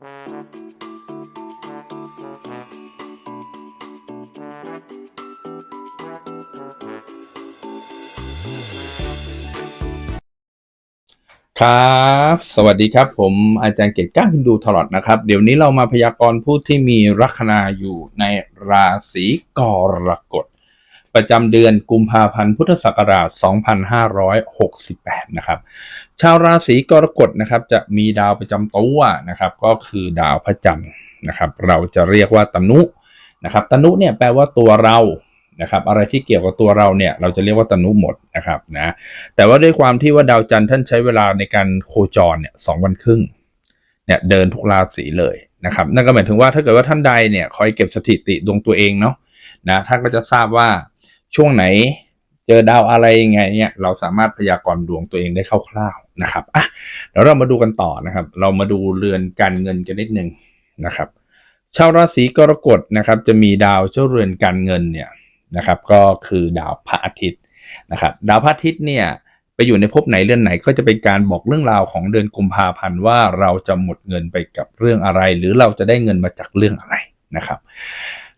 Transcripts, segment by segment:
ครับ สวัสดีครับ ผมอาจารย์เกตก้าฮินดูทลอดนะครับ เดี๋ยวนี้เรามาพยากรณ์ผู้ที่มีลัคนาอยู่ในราศีกรกฎ ประจำเดือนกุมภาพันธ์พุทธศักราช 2568 นะครับ ชาวราศีกรกฎนะครับ จะมีดาวประจำตัวนะครับ ก็คือดาวพระจันทร์นะครับ เราจะเรียกว่าตนุนะครับ ตนุเนี่ยแปลว่าตัวเรานะครับ อะไรที่เกี่ยวกับตัวเราเนี่ย เราจะเรียกว่าตนุหมดนะครับนะ แต่ว่าด้วยความที่ว่าดาวจันทร์ท่านใช้เวลาในการโคจรเนี่ยสองวันครึ่งเนี่ยเดินทุกราศีเลยนะครับ นั่นก็หมายถึงว่าถ้าเกิดว่าท่านใดเนี่ยคอยเก็บสถิติดวงตัวเองเนาะนะท่านก็จะทราบว่า ช่วงไหนเจอดาวอะไรยังไงเนี่ยเราสามารถพยากรณ์ดวงตัวเองได้คร่าวๆนะครับอะเดี๋ยวเรามาดูกันต่อนะครับ เรามาดูเรือนการเงินกันนิดนึงนะครับชาวราศีกรกฎนะครับ จะมีดาวเจ้าเรือนการเงินเนี่ยนะครับ ก็คือดาวพระอาทิตย์นะครับ ดาวพระอาทิตย์เนี่ยไปอยู่ในภพไหนเรือนไหนก็จะเป็นการบอกเรื่องราวของเดือนกุมภาพันธ์ว่าเราจะหมดเงินไปกับเรื่องอะไร หรือเราจะได้เงินมาจากเรื่องอะไรนะครับ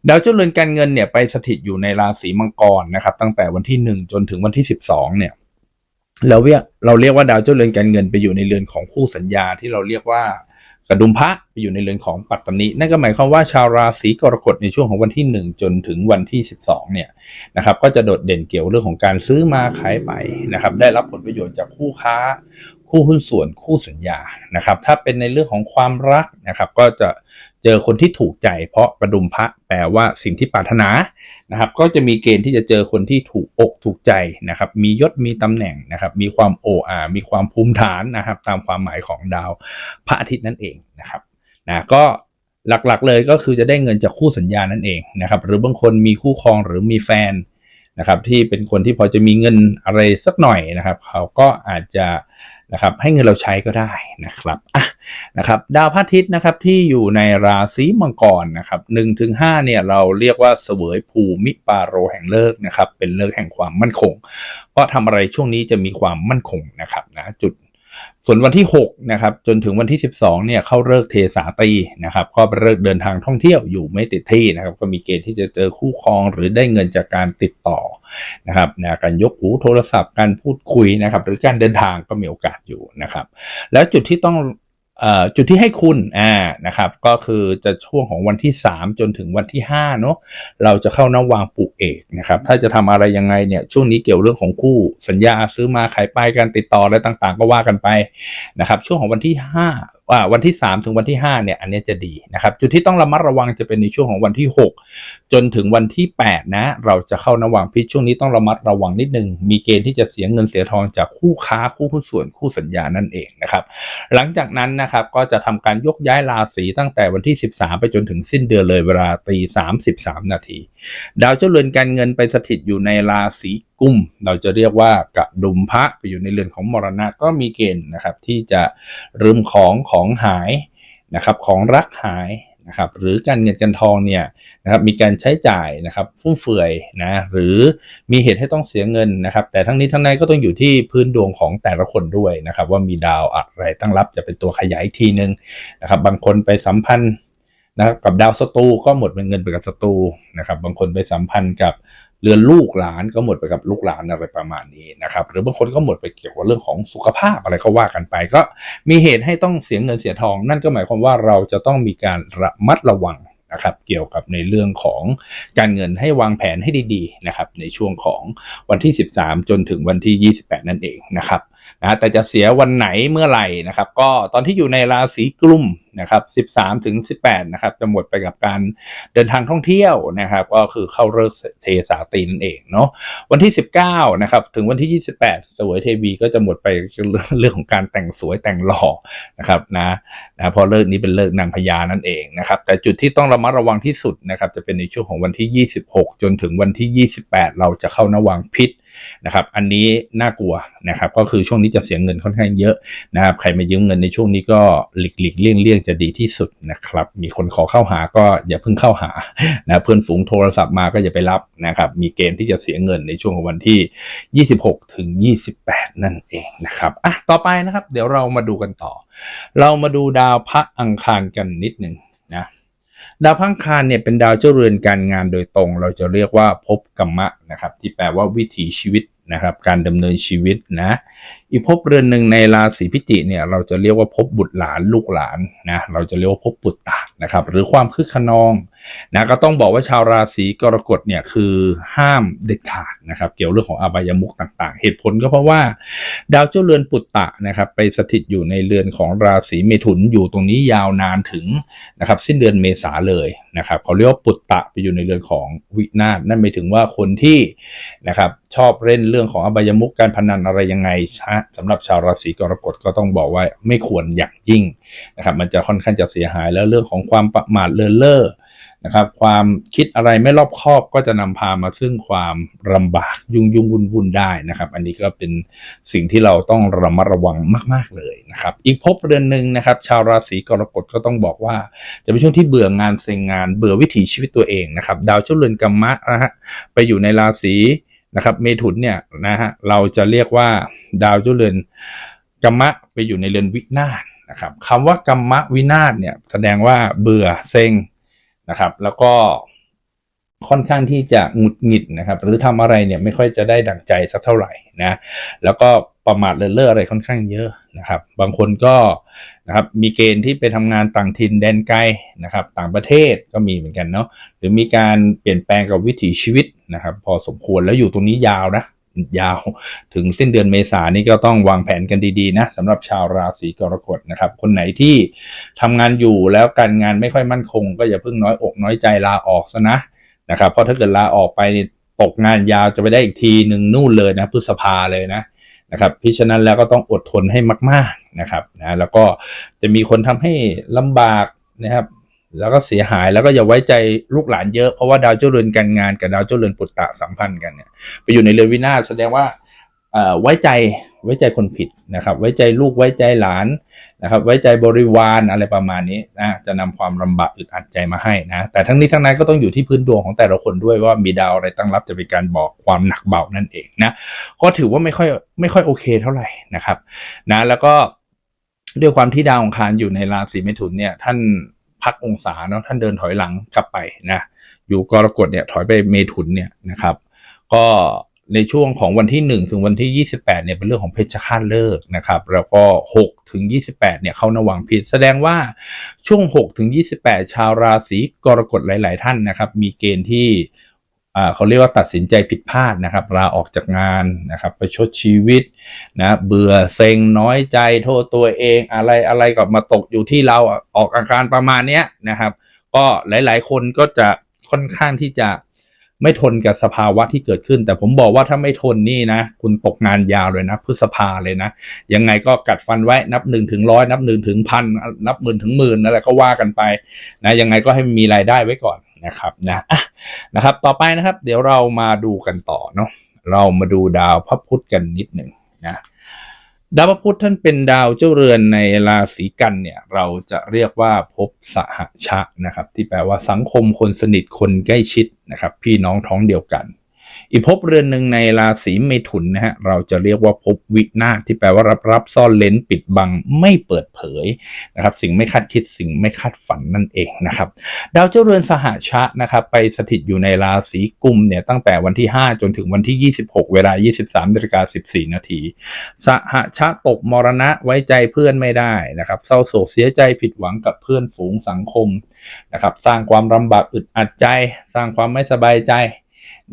ดาวเจ้าเรือนการเงินเนี่ยไปสถิตอยู่ในราศีมังกรนะครับ ตั้งแต่วันที่หนึ่งจนถึงวันที่สิบสองเนี่ยเราเรียกเราเรียกว่าดาวเจ้าเรือนการเงินไปอยู่ในเรือนของคู่สัญญาที่เราเรียกว่ากระดุมพระไปอยู่ในเรือนของปัตตานีนั่นก็หมายความว่าชาวราศีกรกฎในช่วงของวันที่ 1 จนถึงวันที่ 12เนี่ยนะครับก็จะโดดเด่นเกี่ยวเรื่องของการซื้อมาขายไปนะครับได้รับผลประโยชน์จากคู่ค้า คู่หุ้นส่วนคู่สัญญานะครับถ้าเป็นในเรื่องของความรักนะครับก็จะ เจอคนที่ถูกใจ เพราะกระดุมพระแปลว่าสิ่งที่ปรารถนานะครับ ก็จะมีเกณฑ์ที่จะเจอคนที่ถูกอกถูกใจนะครับ มียศมีตำแหน่งนะครับ มีความโออามีความภูมิฐานนะครับ ตามความหมายของดาวพระอาทิตย์นั่นเองนะครับนะก็หลักๆเลยก็คือจะได้เงินจากคู่สัญญานั่นเองนะครับ หรือบางคนมีคู่ครองหรือมีแฟนนะครับ ที่เป็นคนที่พอจะมีเงินอะไรสักหน่อยนะครับ เขาก็อาจจะ นะครับให้เงินเราใช้ก็ได้นะครับอะนะครับดาวพระอาทิตย์นะครับที่อยู่ในราศีมังกรนะครับหนึ่งถึงห้าเนี่ยเราเรียกว่าเสวยภูมิปาโรแห่งเลิกนะครับเป็นเลิกแห่งความมั่นคง เพราะทำอะไรช่วงนี้จะมีความมั่นคงนะครับนะจุด ส่วนวันที่6นะครับจนถึงวันที่ 12เนี่ยเข้าเลิกเทสาตีนะครับก็เป็นเลิกเดินทางท่องเที่ยวอยู่ไม่ติดที่นะครับก็มีเกณฑ์ที่จะเจอคู่ครองหรือได้เงินจากการติดต่อนะครับนะการยกหูโทรศัพท์การพูดคุยนะครับหรือการเดินทางก็มีโอกาสอยู่นะครับ แล้วจุดที่ต้องจุดที่ให้คุณอ่านะครับก็คือจะช่วงของวันที่ 3 จนถึงวันที่5เนาะเราจะเข้านวางปลู เอกนะครับ ถ้าจะทำอะไรยังไงเนี่ยช่วงนี้เกี่ยวเรื่องของคู่สัญญาซื้อมาขายไปการติดต่ออะไรต่างๆ ก็ว่ากันไปนะครับ ช่วงของวันที่5ว่าวันที่ 3 ถึงวันที่ 5 เนี่ย อันนี้จะดีนะครับ จุดที่ต้องระมัดระวังจะเป็นในช่วงของวันที่ 6 จนถึงวันที่ 8 นะ เราจะเข้านวางพิษช่วงนี้ต้องระมัดระวังนิดนึง มีเกณฑ์ที่จะเสียเงินเสียทองจากคู่ค้าคู่หุ้นส่วนคู่สัญญานั่นเองนะครับ หลังจากนั้นนะครับก็จะทำการยกย้ายราศีตั้งแต่วันที่ 13 ไปจนถึงสิ้นเดือนเลยเวลาตี33นาทีดาวเจ้าเรือนการเงินไปสถิตอยู่ในราศีกุม เราจะเรียกว่ากระดุมพระไปอยู่ในเรือนของมรณะก็มีเกณฑ์นะครับ ที่จะลืมของของหายนะครับของรักหายนะครับหรือการเงินกันทองเนี่ยนะครับมีการใช้จ่ายนะครับฟุ่มเฟือยนะหรือมีเหตุให้ต้องเสียเงินนะครับ แต่ทั้งนี้ทั้งนั้นก็ต้องอยู่ที่พื้นดวงของแต่ละคนด้วยนะครับ ว่ามีดาวอะไรตั้งรับจะเป็นตัวขยายทีนึงนะครับบางคนไปสัมพันธ์ นะกับดาวศัตรูก็หมดเป็นเงินไปกับศัตรูนะครับ บางคนไปสัมพันธ์กับเรือนลูกหลานก็หมดไปกับลูกหลานอะไรประมาณนี้นะครับ หรือบางคนก็หมดไปเกี่ยวกับเรื่องของสุขภาพอะไรเขาว่ากันไป ก็มีเหตุให้ต้องเสียเงินเสียทอง นั่นก็หมายความว่าเราจะต้องมีการระมัดระวังนะครับเกี่ยวกับในเรื่องของการเงินให้วางแผนให้ดีๆนะครับในช่วงของวันที่ 13 จนถึงวันที่ 28 นั่นเองนะครับ นะแต่จะเสียวันไหนเมื่อไหร่นะครับ ก็ตอนที่อยู่ในราศีกลุ่มนะครับ13ถึง18นะครับจะหมดไปกับการเดินทางท่องเที่ยวนะครับ ก็คือเข้าเลิกเทสาตีนั่นเองเนาะวันที่ 19นะครับถึงวันที่ 28สวยเทวีก็จะหมดไปเรื่องของการแต่งสวยแต่งหล่อนะครับนะนะพอเลิกนี้เป็นเลิกนางพญานั่นเองนะครับ แต่จุดที่ต้องระมัดระวังที่สุดนะครับ จะเป็นในช่วงของวันที่ 26 จนถึงวันที่ 28 เราจะเข้านวังพิษ นะครับ อันนี้น่ากลัวนะครับ ก็คือช่วงนี้จะเสียเงินค่อนข้างเยอะนะครับ ใครมายืมเงินในช่วงนี้ก็หลีกหลีกเลี่ยงเลี่ยงจะดีที่สุดนะครับ มีคนขอเข้าหาก็อย่าเพิ่งเข้าหานะเพื่อนฝูงโทรศัพท์มาก็อย่าไปรับนะครับ มีเกณฑ์ที่จะเสียเงินในช่วงของวันที่ 26 ถึง 28 นั่นเองนะครับอะต่อไปนะครับ เดี๋ยวเรามาดูกันต่อ เรามาดูดาวพระอังคารกันนิดหนึ่งนะ ดาวพังคารเนี่ยเป็นดาวเจ้าเรือนการงานโดยตรง เราจะเรียกว่าภพกรรมะนะครับที่แปลว่าวิถีชีวิตนะครับการดำเนินชีวิตนะอีกภพเรือนหนึ่งในราศีพิจิกเนี่ยเราจะเรียกว่าภพบุตรหลานลูกหลานนะเราจะเรียกว่าภพบุตรตานะครับหรือความคึกขนอง นะก็ต้องบอกว่าชาวราศีกรกฎเนี่ยคือห้ามเด็ดขาดนะครับ เกี่ยวเรื่องของอบายมุขต่างๆ เหตุผลก็เพราะว่า ดาวเจ้าเรือนปุตตะนะครับ ไปสถิตอยู่ในเรือนของราศีเมถุนอยู่ตรงนี้ยาวนานถึงนะครับ สิ้นเดือนเมษาเลยนะครับเขาเรียกว่าปุตตะไปอยู่ในเรือนของวินาศนั่นหมายถึงว่าคนที่นะครับชอบเล่นเรื่องของอบายมุขการพนันอะไรยังไงสำหรับชาวราศีกรกฎก็ต้องบอกว่าไม่ควรอย่างยิ่งนะครับ มันจะค่อนข้างจะเสียหายแล้วเรื่องของความประมาทเลินเล่อ นะครับ ความคิดอะไรไม่รอบคอบก็จะนำพามาซึ่งความลำบากยุ่งยุ่งวุ่นวุ่นได้นะครับ อันนี้ก็เป็นสิ่งที่เราต้องระมัดระวังมาก ๆเลยนะครับ อีกภพเรือนหนึ่งนะครับ ชาวราศีกรกฎก็ต้องบอกว่า จะเป็นช่วงที่เบื่องานเซ็งงานเบื่อวิถีชีวิตตัวเองนะครับ ดาวเจ้าเรือนกรรมะนะฮะไปอยู่ในราศีนะครับ เมถุนเนี่ยนะฮะเราจะเรียกว่าดาวเจ้าเรือนกรรมะไปอยู่ในเรือนวินาศนะครับคำว่ากรรมะวินาศเนี่ยแสดงว่าเบื่อเซ็ง นะครับ แล้วก็ค่อนข้างที่จะหงุดหงิดนะครับ หรือทำอะไรเนี่ยไม่ค่อยจะได้ดั่งใจสักเท่าไหร่นะแล้วก็ประมาทเลินเล่ออะไรค่อนข้างเยอะนะครับ บางคนก็นะครับมีเกณฑ์ที่ไปทำงานต่างถิ่นแดนไกลนะครับ ต่างประเทศก็มีเหมือนกันเนาะหรือมีการเปลี่ยนแปลงกับวิถีชีวิตนะครับ พอสมควรแล้วอยู่ตรงนี้ยาวนะ ยาว ถึงสิ้นเดือนเมษานี่ก็ต้องวางแผนกันดีๆนะสำหรับชาวราศีกรกฎนะครับ คนไหนที่ทำงานอยู่แล้วการงานไม่ค่อยมั่นคง ก็อย่าเพิ่งน้อยอกน้อยใจลาออกซะนะนะครับเพราะถ้าเกิดลาออกไปตกงานยาวจะไปได้อีกทีหนึ่งนู่นเลยนะพฤษภาเลยนะนะครับพิฉะนั้นแล้วก็ต้องอดทนให้มาก ๆนะครับนะแล้วก็จะมีคนทำให้ลำบากนะครับ แล้วก็เสียหายแล้วก็อย่าไว้ใจลูกหลานเยอะเพราะว่าดาวเจ้าเรือนการงานกับดาวเจ้าเรือนปุตตะสัมพันธ์กันเนี่ยไปอยู่ในเรือนวินาศแสดงว่าไว้ใจไว้ใจคนผิดนะครับ ไว้ใจลูกไว้ใจหลานนะครับ ไว้ใจบริวารอะไรประมาณนี้นะจะนำความลำบากอึดอัดใจมาให้นะแต่ทั้งนี้ทั้งนั้นก็ต้องอยู่ที่พื้นดวงของแต่ละคนด้วยว่ามีดาวอะไรตั้งรับจะเป็นการบอกความหนักเบานั่นเองนะก็ถือว่าไม่ค่อยไม่ค่อยโอเคเท่าไหร่นะครับนะแล้วก็ด้วยความที่ดาวของคารอยู่ในราศีเมถุนเนี่ยท่าน พักองศาเนาะท่านเดินถอยหลังกลับไปนะอยู่กรกฎเนี่ยถอยไปเมถุนเนี่ยนะครับ ก็ในช่วงของวันที่ 1 ถึงวันที่ 28เนี่ยเป็นเรื่องของเพชฌฆาตเลิกนะครับแล้วก็ 6 ถึง 28เนี่ยเข้านวังพิษแสดงว่าช่วง 6 ถึง 28 ชาวราศีกรกฎหลาย ๆ ท่านนะครับ มีเกณฑ์ที่ เขาเรียกว่าตัดสินใจผิดพลาดนะครับลาออกจากงานนะครับไปชดชีวิตนะเบื่อเซ็งน้อยใจโทษตัวเองอะไรอะไรก็มาตกอยู่ที่เราออกอาการประมาณนี้นะครับ ก็หลาย ๆ คนก็จะค่อนข้างที่จะไม่ทนกับสภาวะที่เกิดขึ้น แต่ผมบอกว่าถ้าไม่ทนนี่นะ คุณตกงานยาวเลยนะพฤษภาเลยนะ ยังไงก็กัดฟันไว้นับหนึ่งถึงร้อยนับหนึ่งถึงพันนับหมื่นถึงหมื่นอะไรก็ว่ากันไปนะยังไงก็ให้มีรายได้ไว้ก่อน นะครับนะนะครับ ต่อไปนะครับ เดี๋ยวเรามาดูกันต่อเนาะเรามาดูดาวพระพุธกันนิดหนึ่งนะดาวพระพุธท่านเป็นดาวเจ้าเรือนในราศีกันเนี่ย เราจะเรียกว่าพบสหชะนะครับ ที่แปลว่าสังคมคนสนิทคนใกล้ชิดนะครับ พี่น้องท้องเดียวกัน อีกภพเรือนหนึ่งในราศีเมถุนนะฮะเราจะเรียกว่าภพวินาศที่แปลว่ารับรับซ่อนเลนปิดบังไม่เปิดเผยนะครับ สิ่งไม่คาดคิดสิ่งไม่คาดฝันนั่นเองนะครับ ดาวเจ้าเรือนสหชะนะครับ ไปสถิตอยู่ในราศีกุมเนี่ยตั้งแต่วันที่ 5 จนถึงวันที่ 26 เวลา 23นาฬิกา14 นาทีสหชะตกมรณะไว้ใจเพื่อนไม่ได้นะครับ เศร้าโศกเสียใจผิดหวังกับเพื่อนฝูงสังคมนะครับ สร้างความลำบากอึดอัดใจ สร้างความไม่สบายใจ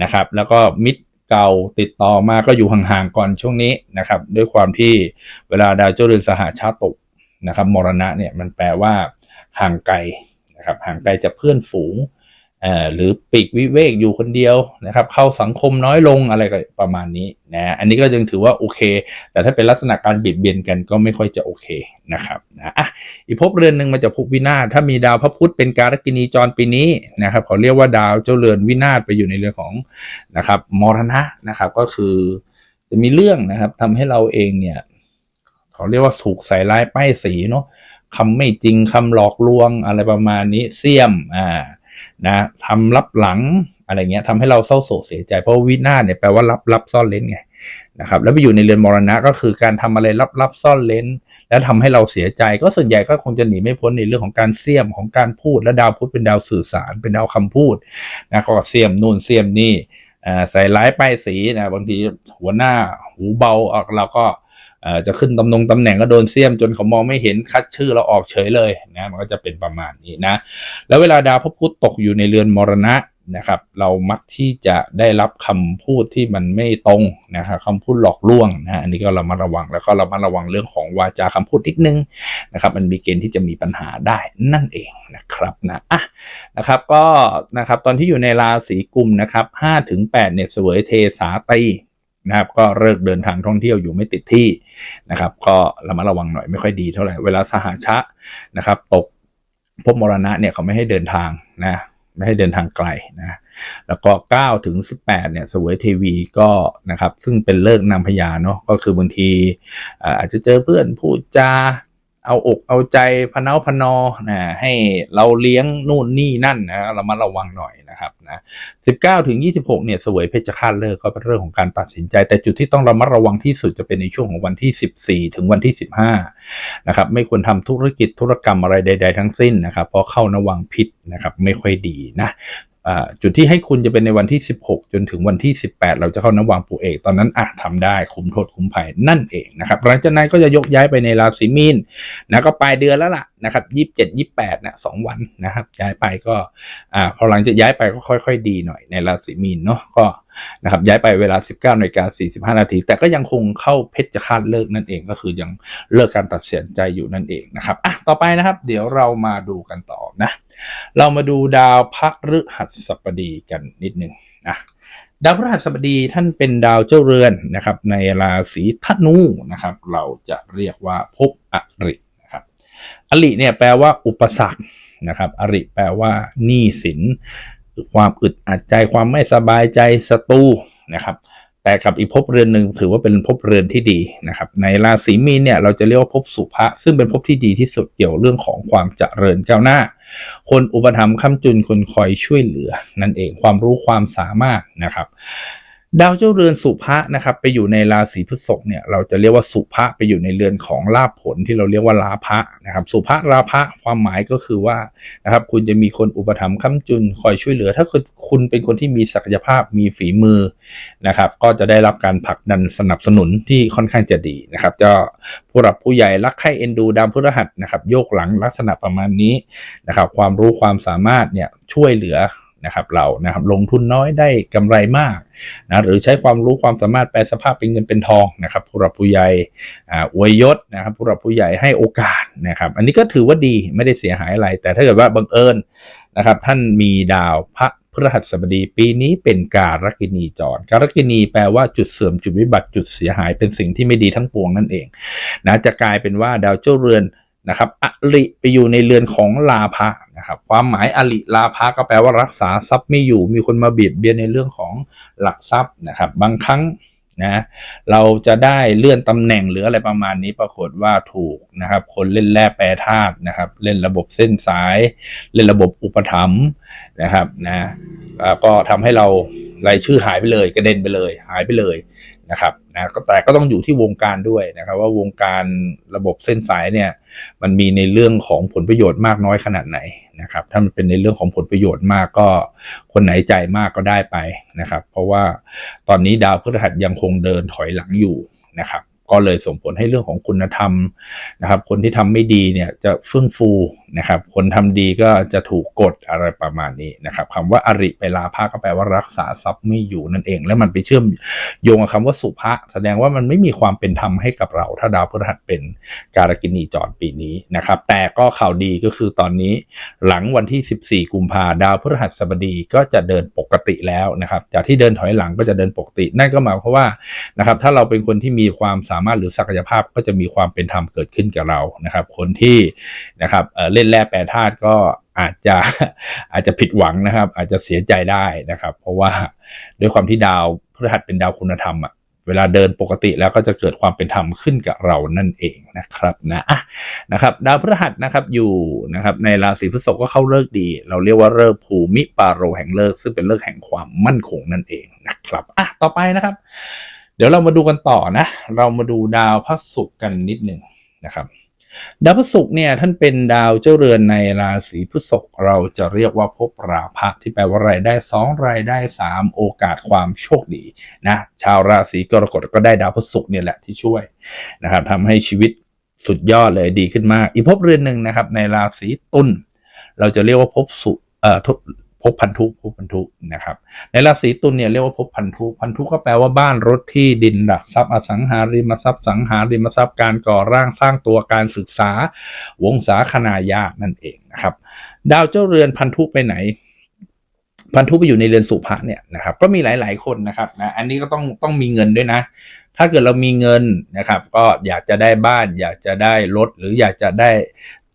นะครับ แล้วก็มิตรเก่าติดต่อมาก็อยู่ห่างๆก่อนช่วงนี้นะครับ ด้วยความที่เวลาดาวเจ้าเรือนสหชาติตกนะครับมรณะเนี่ยมันแปลว่าห่างไกลนะครับห่างไกลจากเพื่อนฝูง หรือปีกวิเวกอยู่คนเดียวนะครับ เข้าสังคมน้อยลงอะไรก็ประมาณนี้นะอันนี้ก็ยังถือว่าโอเค แต่ถ้าเป็นลักษณะการบียดเบียนกันก็ไม่ค่อยจะโอเคนะครับนะอะอีกภพเรือนหนึ่งมาจากภพวินาศถ้ามีดาวพระพุธเป็นการกินีจรปีนี้นะครับเขาเรียกว่าดาวเจ้าเรือนวินาศไปอยู่ในเรือนของนะครับมรณะนะครับก็คือจะมีเรื่องนะครับทำให้เราเองเนี่ยเขาเรียกว่าถูกใส่ร้ายป้ายสีเนาะคำไม่จริงคำหลอกลวงอะไรประมาณนี้เสี่ยมอ่า นะทำรับหลังอะไรเงี้ยทำให้เราเศร้าโศกเสียใจ เพราะวินาศเนี่ยแปลว่ารับรับซ่อนเลนไงนะครับแล้วไปอยู่ในเรือนมรณะก็คือการทำอะไรรับรับซ่อนเลนแล้วทำให้เราเสียใจ ก็ส่วนใหญ่ก็คงจะหนีไม่พ้นในเรื่องของการเสี่ยมของการพูดและดาวพุธเป็นดาวสื่อสารเป็นดาวคำพูดนะก็เสี่ยมนู่นเสี่ยมนี่ใส่ร้ายป้ายสีนะบางทีหัวหน้าหูเบาออกเราก็ จะขึ้นตำแหน่งตำแหน่งก็โดนเสี่ยมจนเขามองไม่เห็นคัดชื่อเราออกเฉยเลยนะมันก็จะเป็นประมาณนี้นะ แล้วเวลาดาวพระพุธตกอยู่ในเรือนมรณะนะครับ เรามักที่จะได้รับคำพูดที่มันไม่ตรงนะครับคำพูดหลอกลวงนะอันนี้ก็เรามาระวังแล้วก็เรามาระวังเรื่องของวาจาคำพูดนิดนึงนะครับ มันมีเกณฑ์ที่จะมีปัญหาได้นั่นเองนะครับนะอะนะครับก็นะครับตอนที่อยู่ในราศีกุมนะครับห้าถึงแปดเนี่ยเสวยเทสาตี นะครับก็เลิกเดินทางท่องเที่ยวอยู่ไม่ติดที่นะครับ ก็ระมัดระวังหน่อยไม่ค่อยดีเท่าไหร่เวลาสหชะนะครับ ตกพบมรณะเนี่ยเขาไม่ให้เดินทางนะไม่ให้เดินทางไกลนะแล้วก็9ถึง18เนี่ยเสวยทีวีก็นะครับซึ่งเป็นเลิกนำพยาเนาะก็คือบางทีอาอาจจะเจอเพื่อนพูดจา เอาอกเอาใจพนาพนอนะให้เราเลี้ยงนู่นนี่นั่นนะเรามาระวังหน่อยนะครับนะ19ถึง26เนี่ยเสวยเพชฌฆาตเลิกก็เป็นเรื่องของการตัดสินใจ แต่จุดที่ต้องระมัดระวังที่สุดจะเป็นในช่วงของวันที่14ถึงวันที่15นะครับไม่ควรทำธุรกิจธุรกรรมอะไรใด ๆ ทั้งสิ้นนะครับเพราะเข้านวังพิษนะครับไม่ค่อยดีนะ จุดที่ให้คุณจะเป็นในวันที่ 16 จนถึงวันที่ 18 เราจะเข้านวางปูเอก ตอนนั้นอะทำได้คุ้มโทษคุ้มภัยนั่นเองนะครับหลังจากนั้นก็จะยกย้ายไปในราศีมีนนะก็ปลายเดือนแล้วล่ะนะครับ 27 28นะสองวันนะครับย้ายไปก็อ่าพอหลังจากย้ายไปก็ค่อย ๆ ดีหน่อยในราศีมีนเนาะก็ นะครับย้ายไปเวลา 19นาฬิกา45 นาที แต่ก็ยังคงเข้าเพชรฆาตเลิกนั่นเองก็คือยังเลิกการตัดสินใจอยู่นั่นเองนะครับอะต่อไปนะครับ เดี๋ยวเรามาดูกันต่อนะเรามาดูดาวพฤหัสบดีกันนิดนึ่งนะดาวพฤหัสบดีท่านเป็นดาวเจ้าเรือนนะครับ ในราศีธนูนะครับ เราจะเรียกว่าภพอรินะครับอริเนี่ยแปลว่าอุปสรรคนะครับอริแปลว่าหนี้สิน ความอึดอัดใจความไม่สบายใจศัตรูนะครับ แต่กับอีกภพเรือนหนึ่งถือว่าเป็นภพเรือนที่ดีนะครับ ในราศีมีนเนี่ยเราจะเรียกว่าภพสุภะซึ่งเป็นภพที่ดีที่สุดเกี่ยวเรื่องของความเจริญก้าวหน้า คนอุปถัมภ์ค้ำจุนคนคอยช่วยเหลือนั่นเองความรู้ความสามารถนะครับ ดาวเจ้าเรือนสุภะนะครับไปอยู่ในราศีพฤษภเนี่ยเราจะเรียกว่าสุภะไปอยู่ในเรือนของลาภผลที่เราเรียกว่าลาภะนะครับสุภะลาภะความหมายก็คือว่านะครับคุณจะมีคนอุปถัมภ์ค้ำจุนคอยช่วยเหลือ ถ้าคุณเป็นคนที่มีศักยภาพมีฝีมือนะครับก็จะได้รับการผลักดันสนับสนุนที่ค่อนข้างจะดีนะครับจะผู้หลักผู้ใหญ่รักใคร่เอ็นดูดาวพฤหัสนะครับโยกหลังลักษณะประมาณนี้นะครับความรู้ความสามารถเนี่ยช่วยเหลือ นะครับเรานะครับลงทุนน้อยได้กำไรมากนะหรือใช้ความรู้ความสามารถแปลสภาพเป็นเงินเป็นทองนะครับผู้หลักผู้ใหญ่อ่าอวยยศนะครับผู้หลักผู้ใหญ่ให้โอกาสนะครับ อันนี้ก็ถือว่าดีไม่ได้เสียหายอะไร แต่ถ้าเกิดว่าบังเอิญนะครับท่านมีดาวพระพฤหัสบดีปีนี้เป็นการกินีจร การกินีแปลว่าจุดเสื่อมจุดวิบัติจุดเสียหายเป็นสิ่งที่ไม่ดีทั้งปวงนั่นเองนะจะกลายเป็นว่าดาวเจ้าเรือนนะครับอริไปอยู่ในเรือนของลาภะ นะครับความหมายอริลาภะก็แปลว่ารักษาทรัพย์ไม่อยู่ มีคนมาเบียดเบียนในเรื่องของหลักทรัพย์นะครับ บางครั้งนะเราจะได้เลื่อนตำแหน่งหรืออะไรประมาณนี้ปรากฏว่าถูกนะครับ คนเล่นแร่แปรธาตุนะครับ เล่นระบบเส้นสาย เล่นระบบอุปถัมภ์นะครับนะก็ทำให้เรารายชื่อหายไปเลยกระเด็นไปเลย หายไปเลย นะครับนะแต่ก็ต้องอยู่ที่วงการด้วยนะครับ ว่าวงการระบบเส้นสายเนี่ยมันมีในเรื่องของผลประโยชน์มากน้อยขนาดไหนนะครับ ถ้ามันเป็นในเรื่องของผลประโยชน์มากก็คนไหนใจมากก็ได้ไปนะครับ เพราะว่าตอนนี้ดาวพฤหัสยังคงเดินถอยหลังอยู่นะครับ ก็เลยส่งผลให้เรื่องของคุณธรรมนะครับ คนที่ทำไม่ดีเนี่ยจะเฟื่องฟูนะครับคนทำดีก็จะถูกกดอะไรประมาณนี้นะครับคำว่าอริไปลาภะก็แปลว่ารักษาทรัพย์ไม่อยู่นั่นเอง แล้วมันไปเชื่อมโยงกับคำว่าสุภะแสดงว่ามันไม่มีความเป็นธรรมให้กับเรา ถ้าดาวพฤหัสเป็นการกินีจรปีนี้นะครับแต่ก็ข่าวดีก็คือตอนนี้หลังวันที่ 14 กุมภาดาวพฤหัสบดีก็จะเดินปกติแล้วนะครับจากที่เดินถอยหลังก็จะเดินปกติ นั่นก็หมายความว่านะครับถ้าเราเป็นคนที่มีความสามารถหรือศักยภาพก็จะมีความเป็นธรรมเกิดขึ้นกับเรานะครับ คนที่นะครับเเล่นแร่แปรธาตุก็อาจจะอาจจะผิดหวังนะครับ อาจจะเสียใจได้นะครับ เพราะว่าด้วยความที่ดาวพฤหัสเป็นดาวคุณธรรมอะเวลาเดินปกติแล้วก็จะเกิดความเป็นธรรมขึ้นกับเรานั่นเองนะครับนะนะครับ ดาวพฤหัสนะครับอยู่นะครับ ในราศีพฤษภก็เข้าเลิกดี เราเรียกว่าเลิกภูมิปาโรแห่งเลิกซึ่งเป็นเลิกแห่งความมั่นคงนั่นเองนะครับอะต่อไปนะครับ เดี๋ยวเรามาดูกันต่อนะ เรามาดูดาวพระศุกร์กันนิดหนึ่งนะครับ ดาวพฤศุกร์เนี่ยท่านเป็นดาวเจ้าเรือนในราศีพฤษภเราจะเรียกว่าภพราภะที่แปลว่ารายได้สองรายได้สามโอกาสความโชคดีนะชาวราศีกรกฎก็ได้ดาวพฤศุกร์เนี่ยแหละที่ช่วยนะครับทำให้ชีวิตสุดยอดเลยดีขึ้นมาก อีกภพเรือนหนึ่งนะครับในราศีตุลเราจะเรียกว่าภพสุเอ่อทุ ภพพันธุภพพันธุนะครับ ในราศีตุลเนี่ยเรียกว่าภพพันธุพันธุก็แปลว่าบ้านรถที่ดินหลักทรัพย์อสังหาริมทรัพย์สังหาริมทรัพย์การก่อร่างสร้างตัวการศึกษา วงศาคณายากนั่นเองนะครับ ดาวเจ้าเรือนพันธุไปไหน พันธุไปอยู่ในเรือนสุภะเนี่ยนะครับ ก็มีหลาย ๆ คนนะครับนะอันนี้ก็ต้องต้องมีเงินด้วยนะถ้าเกิดเรามีเงินนะครับ ก็อยากจะได้บ้าน อยากจะได้รถ หรืออยากจะได้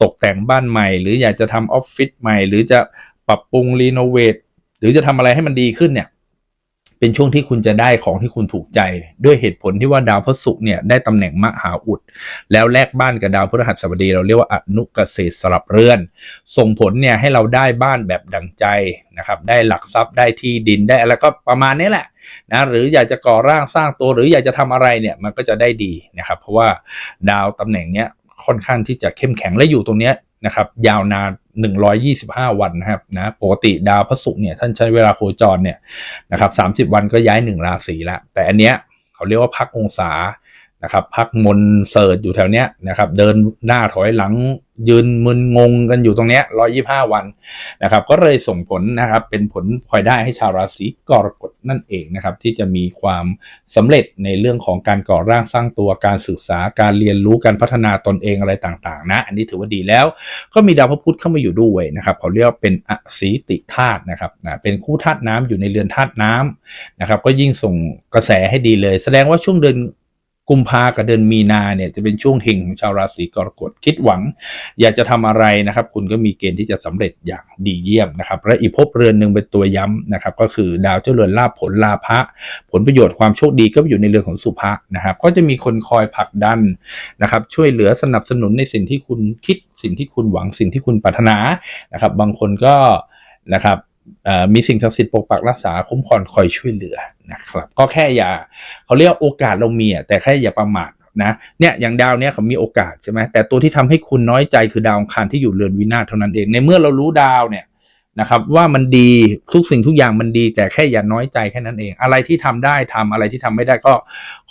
ตกแต่งบ้านใหม่ หรืออยากจะทำออฟฟิศใหม่ หรือจะ ปรับปรุงรีโนเวทหรือจะทำอะไรให้มันดีขึ้นเนี่ย เป็นช่วงที่คุณจะได้ของที่คุณถูกใจ ด้วยเหตุผลที่ว่าดาวพฤศุกร์เนี่ยได้ตำแหน่งมหาอุด แล้วแลกบ้านกับดาวพฤหัสบดี เราเรียกว่าอนุเกษตรสลับเรือน ส่งผลเนี่ยให้เราได้บ้านแบบดังใจนะครับ ได้หลักทรัพย์ได้ที่ดินได้อะไรก็ประมาณนี้แหละนะหรืออยากจะก่อร่างสร้างตัวหรืออยากจะทำอะไรเนี่ยมันก็จะได้ดีนะครับ เพราะว่าดาวตำแหน่งเนี้ยค่อนข้างที่จะเข้มแข็งและอยู่ตรงเนี้ย นะครับยาวนาน 125 วันนะครับนะปกติดาวพระศุกร์เนี่ยท่านใช้เวลาโคจรเนี่ยนะครับ30 วันก็ย้ายหนึ่งราศีละแต่อันเนี้ยเขาเรียกว่าพักองศา นะครับพักมนเสิร์ชอยู่แถวเนี้ยนะครับเดินหน้าถอยหลังยืนมึนงงกันอยู่ตรงเนี้ย125วันนะครับก็เลยส่งผลนะครับเป็นผลพลอยได้ให้ชาวราศีกรกฎนั่นเองนะครับที่จะมีความสำเร็จในเรื่องของการก่อร่างสร้างตัวการศึกษาการเรียนรู้การพัฒนาตนเองอะไรต่างๆนะอันนี้ถือว่าดีแล้วก็มีดาวพระพุธเข้ามาอยู่ด้วยนะครับเขาเรียกว่าเป็นอสีติธาตุนะครับนะเป็นคู่ธาตุน้ำอยู่ในเรือนธาตุน้ำนะครับก็ยิ่งส่งกระแสให้ดีเลย แสดงว่าช่วงเดือน กุมภากับเดือนมีนาเนี่ยจะเป็นช่วงเฮงของชาวราศีกรกฎคิดหวัง อยากจะทำอะไรนะครับ คุณก็มีเกณฑ์ที่จะสำเร็จอย่างดีเยี่ยมนะครับและอีกภพเรือนหนึ่งเป็นตัวย้ำนะครับ ก็คือดาวเจ้าเรือนลาภผลลาภะผลประโยชน์ความโชคดีก็อยู่ในเรือนของสุภะนะครับ ก็จะมีคนคอยผลักดันนะครับ ช่วยเหลือสนับสนุนในสิ่งที่คุณคิดสิ่งที่คุณหวังสิ่งที่คุณปรารถนานะครับ บางคนก็นะครับ มีสิ่งศักดิ์สิทธิ์ปกปักรักษาคุ้มครองคอยช่วยเหลือนะครับ ก็แค่อย่าเขาเรียกโอกาสเรามีอะแต่แค่อย่าประมาทนะเนี่ยอย่างดาวเนี่ยเขามีโอกาสใช่ไหมแต่ตัวที่ทำให้คุณน้อยใจคือดาวองคารที่อยู่เรือนวินาศเท่านั้นเอง ในเมื่อเรารู้ดาวเนี่ยนะครับ ว่ามันดีทุกสิ่งทุกอย่างมันดี แต่แค่อย่าน้อยใจแค่นั้นเอง อะไรที่ทำได้ทำอะไรที่ทำไม่ได้ก็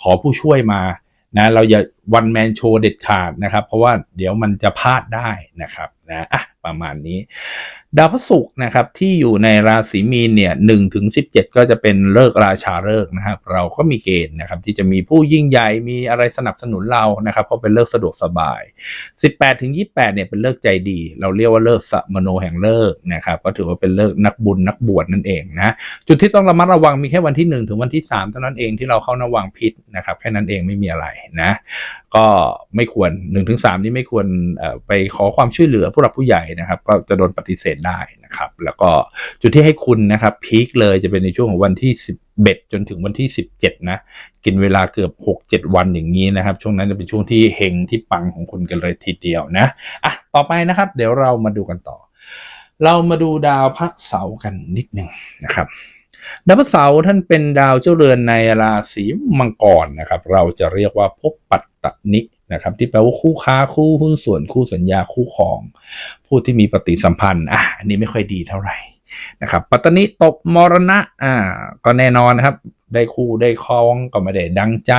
ขอผู้ช่วยมานะ เราอย่าวันแมนโชว์เด็ดขาดนะครับ เพราะว่าเดี๋ยวมันจะพลาดได้นะครับนะอะประมาณนี้ ดาวพฤศุกร์นะครับที่อยู่ในราศีมีนเนี่ยหนึ่งถึงสิบเจ็ดก็จะเป็นเลิกราชาเลิกนะครับ เราก็มีเกณฑ์นะครับ ที่จะมีผู้ยิ่งใหญ่มีอะไรสนับสนุนเรานะครับ เพราะเป็นเลิกสะดวกสบาย18ถึง28เนี่ยเป็นเลิกใจดี เราเรียกว่าเลิกษ์สมโนแห่งเลิกนะครับ ก็ถือว่าเป็นเลิกนักบุญนักบวชนั่นเองนะจุดที่ต้องระมัดระวังมีแค่วันที่1ถึงวันที่3เท่านั้นเองที่เราเข้านวังพิษนะครับแค่นั้นเองไม่มีอะไรนะก็ไม่ควร1นถึงสนี่ไม่ควรไปขอความช่วยเหลือผู้หลักผู้ใหญ่นะครับ ก็จะโดนปฏิเสธได้นะครับ แล้วก็จุดที่ให้คุณนะครับพีคเลยจะเป็นในช่วงของวันที่ 11 จนถึงวันที่ 17 นะ กินเวลาเกือบ 6-7 วันอย่างนี้นะครับ ช่วงนั้นจะเป็นช่วงที่เฮงที่ปังของคุณกันเลยทีเดียวนะอะต่อไปนะครับ เดี๋ยวเรามาดูกันต่อ เรามาดูดาวพระเสาร์กันนิดหนึ่งนะครับดาวพระเสาร์ท่านเป็นดาวเจ้าเรือนในราศีมังกรนะครับ เราจะเรียกว่าภพปัต ตนิกนะครับที่แปลว่าคู่ค้าคู่หุ้นส่วนคู่สัญญาคู่ครอง ผู้ที่มีปฏิสัมพันธ์อะอันนี้ไม่ค่อยดีเท่าไหร่นะครับปัตตนิตกมรณะอ่าก็แน่นอนนะครับ ได้คู่ได้ครองก็ไม่ได้ดังใจ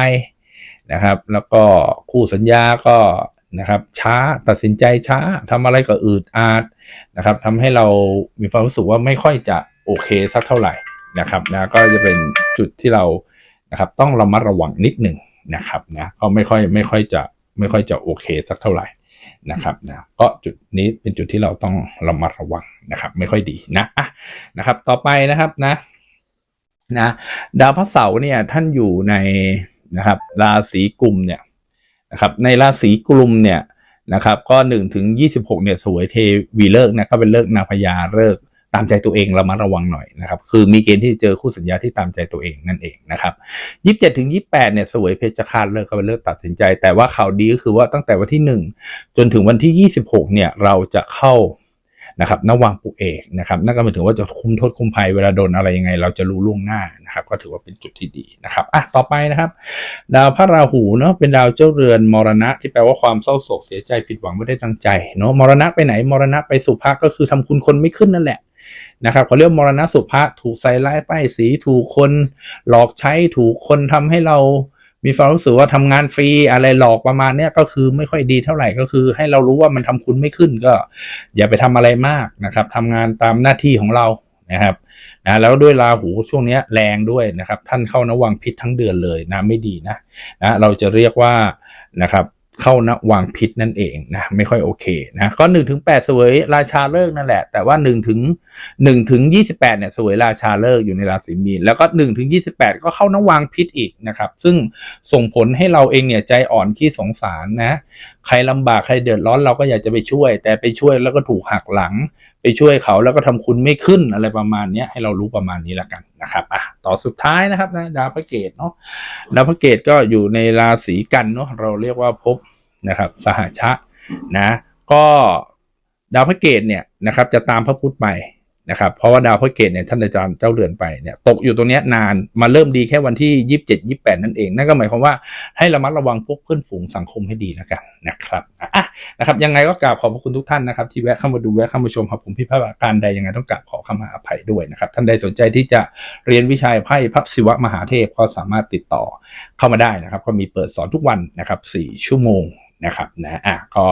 นะครับ แล้วก็คู่สัญญาก็นะครับ ช้าตัดสินใจช้าทำอะไรก็อืดอาดนะครับทำให้เรามีความรู้สึกว่าไม่ค่อยจะโอเคสักเท่าไหร่นะครับนะก็จะเป็นจุดที่เรานะครับต้องระมัดระวังนิดหนึ่ง นะครับนะก็ไม่ค่อยไม่ค่อยจะไม่ค่อยจะโอเคสักเท่าไหร่นะครับนะก็จุดนี้เป็นจุดที่เราต้องระมัดระวังนะครับ ไม่ค่อยดีนะนะครับ ต่อไปนะครับนะนะดาวพระเสาร์เนี่ยท่านอยู่ในนะครับ ราศีกลุ่มเนี่ยนะครับ ในราศีกลุ่มเนี่ยนะครับ ก็หนึ่งถึงยี่สิบหกเนี่ยสวยเทวีเลิกนะก็เป็นเลิกนาพญาเลิก ตามใจตัวเองระมัดระวังหน่อยนะครับ คือมีเกณฑ์ที่จะเจอคู่สัญญาที่ตามใจตัวเองนั่นเองนะครับยี่สิบเจ็ดถึงยี่สิบแปดเนี่ยสวยเพชฌฆาตเลิกก็เป็นเลิกตัดสินใจ แต่ว่าข่าวดีก็คือว่าตั้งแต่วันที่หนึ่งจนถึงวันที่ยี่สิบหกเนี่ยเราจะเข้านะครับนวังปุเอกนะครับนั่นก็หมายถึงว่าจะคุมโทษคุมภัยเวลาโดนอะไรยังไง เราจะรู้ล่วงหน้านะครับก็ถือว่าเป็นจุดที่ดีนะครับอะต่อไปนะครับ ดาวพระราหูเนาะเป็นดาวเจ้าเรือนมรณะ ที่แปลว่าความเศร้าโศกเสียใจผิดหวังไม่ได้ตั้งใจเนาะมรณะไปไหนมรณะไปสุภาก็คือทำคุณคนไม่ขึ้นนั่นแหละ นะครับเขาเรียกมรณะสุภาถูกใส่ร้ายป้ายสีถูกคนหลอกใช้ถูกคนทำให้เรามีความรู้สึกว่าทำงานฟรีอะไรหลอกประมาณเนี้ยก็คือไม่ค่อยดีเท่าไหร่ก็คือ ให้เรารู้ว่ามันทำคุณไม่ขึ้นก็ อย่าไปทำอะไรมากนะครับทำงานตามหน้าที่ของเรานะครับนะแล้วด้วยราหูช่วงนี้แรงด้วยนะครับ ท่านเข้านวังพิษทั้งเดือนเลยนะไม่ดีนะนะเราจะเรียกว่านะครับ เข้านวังพิษนั่นเองนะไม่ค่อยโอเคนะก็หนึ่งถึงแปดสวยราชาเลิกนั่นแหละ แต่ว่าหนึ่งถึงหนึ่งถึงยี่สิบแปดเนี่ยสวยราชาเลิกอยู่ในราศีมีนแล้วก็หนึ่งถึงยี่สิบแปดก็เข้านวังพิษอีกนะครับ ซึ่งส่งผลให้เราเองเนี่ยใจอ่อนขี้สงสารนะ ใครลำบากใครเดือดร้อนเราก็อยากจะไปช่วย แต่ไปช่วยแล้วก็ถูกหักหลัง ไปช่วยเขาแล้วก็ทำคุณไม่ขึ้นอะไรประมาณนี้ให้เรารู้ประมาณนี้ละกันนะครับอะต่อสุดท้ายนะครับนะดาวพระเกตเนาะดาวพระเกตก็อยู่ในราศีกันเนาะเราเรียกว่าภพนะครับ สหชะนะ ก็ดาวพระเกตเนี่ยนะครับ จะตามพระพุธไป นะครับเพราะว่าดาวพระเกตเนี่ยท่านอาจารย์เจ้าเรือนไปเนี่ยตกอยู่ตรงนี้นานมาเริ่มดีแค่วันที่ยี่สิบเจ็ดยี่แปดนั่นเองนั่นก็หมายความว่าให้ระมัดระวังพวกเพื่อนฝูงสังคมให้ดีแล้วกันนะครับอะนะครับยังไงก็กราบขอบพระคุณทุกท่านนะครับที่แวะเข้ามาดูแวะเข้ามาชมครับผมพิพากษาการใดยังไงต้องกราบขอคำมาอภัยด้วยนะครับท่านใดสนใจที่จะเรียนวิชาไพ่พับศิวะมหาเทพก็สามารถติดต่อเข้ามาได้นะครับ ก็มีเปิดสอนทุกวันนะครับสี่ชั่วโมงนะครับนะอะก็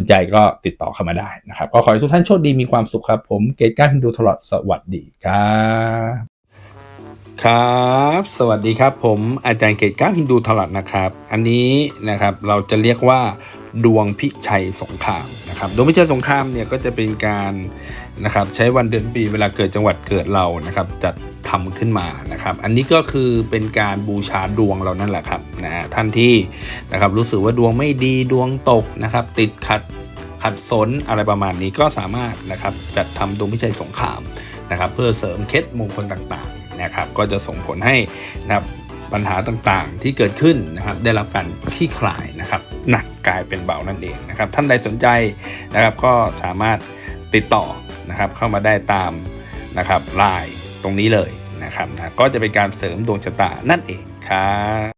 นใจก็ติดต่อเข้ามาได้นะครับก็ขอให้ทุกท่านโชคดีมีความสุขครับ ผมเกตการดูตลอดสวัสดีครับครับ สวัสดีครับผมอาจารย์เกตก้าฮินดูถลัดนะครับ อันนี้นะครับเราจะเรียกว่าดวงพิชัยสงครามนะครับดวงพิชัยสงครามเนี่ยก็จะเป็นการนะครับใช้วันเดือนปีเวลาเกิดจังหวัดเกิดเรานะครับจัด ทำขึ้นมานะครับ อันนี้ก็คือเป็นการบูชาดวงเรานั่นแหละครับนะท่านที่นะครับรู้สึกว่าดวงไม่ดีดวงตกนะครับ ติดขัดขัดสนอะไรประมาณนี้ก็สามารถนะครับจัดทำดวงพิชัยสงครามนะครับ เพื่อเสริมเคล็ดมงคลต่างๆนะครับ ก็จะส่งผลให้นะครับปัญหาต่างๆที่เกิดขึ้นนะครับ ได้รับการคลี่คลายนะครับ หนักกลายเป็นเบานั่นเองนะครับ ท่านใดสนใจนะครับก็สามารถติดต่อนะครับเข้ามาได้ตามนะครับไลน์ ตรงนี้เลยนะครับนะก็จะเป็นการเสริมดวงชะตานั่นเองครับ